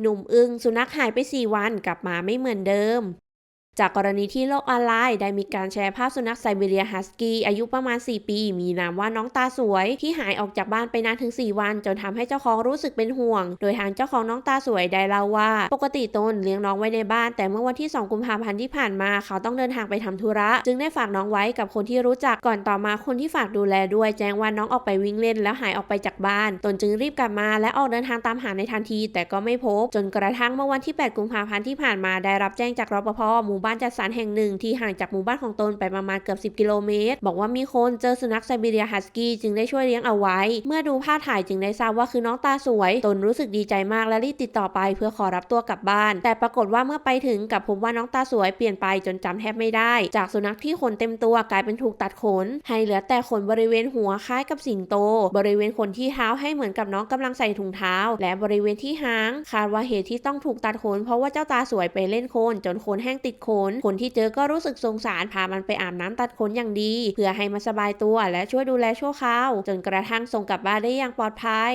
หนุ่มอึงสุนัขหายไป 4 วันกลับมาไม่เหมือนเดิม จากกรณีที่โลกออนไลน์ได้มีการแชร์ภาพสุนัขไซบีเรียฮัสกี้อายุประมาณ 4 ปี มีนามว่าน้องตาสวย ที่หายออกจากบ้านไปนานถึง 4 วัน จนทำให้เจ้าของรู้สึกเป็นห่วง โดยทางเจ้าของน้องตาสวยได้เล่าว่า ปกติตนเลี้ยงน้องไว้ในบ้าน แต่เมื่อวันที่ 2 กุมภาพันธ์ที่ผ่านมาเขาต้องเดินทางไปทำธุระ จึงได้ฝากน้องไว้กับคนที่รู้จักก่อนต่อมาคนที่ฝากดูแลด้วยแจ้งว่าน้องออกไปวิ่งเล่นแล้วหายออกไปจากบ้าน ตนจึงรีบกลับมาและออกเดินทางตามหาในทันที แต่ก็ไม่พบ จนกระทั่งเมื่อวันที่ 8 กุมภาพันธ์ที่ผ่านมาได้รับแจ้งจากรปภหมู่บ้านจัดสรรแห่งหนึ่งที่ห่างจากหมู่บ้านของตนไปประมาณเกือบ 10 กิโลเมตร บอกว่ามีคนเจอสุนัขไซบีเรียฮัสกี้จึงได้ช่วยเลี้ยงเอาไว้ เมื่อดูภาพถ่ายจึงได้ทราบว่าคือน้องตาสวย ตนรู้สึกดีใจมากและรีบติดต่อไปเพื่อขอรับตัวกลับบ้าน แต่ปรากฏว่าเมื่อไปถึงกลับพบว่าน้องตาสวยเปลี่ยนไปจนจำแทบไม่ได้ จากสุนัขที่ขนเต็มตัวกลายเป็นถูกตัดขน ให้เหลือแต่ขนบริเวณหัวคล้ายกับสิงโต บริเวณขนที่เท้าให้เหมือนกับน้องกำลังใส่ถุงเท้า และบริเวณที่หางคาดว่าเหตุที่ต้องถูกตัดขนเพราะว่าเจ้าตาสวยไปเล่นโคนจนโคนแห้งติดขน คนที่เจอก็รู้สึกสงสารพามันไปอาบน้ำตัดขนอย่างดี เพื่อให้มันสบายตัวและช่วยดูแลชั่วคราว จนกระทั่งส่งกลับบ้านได้อย่างปลอดภัย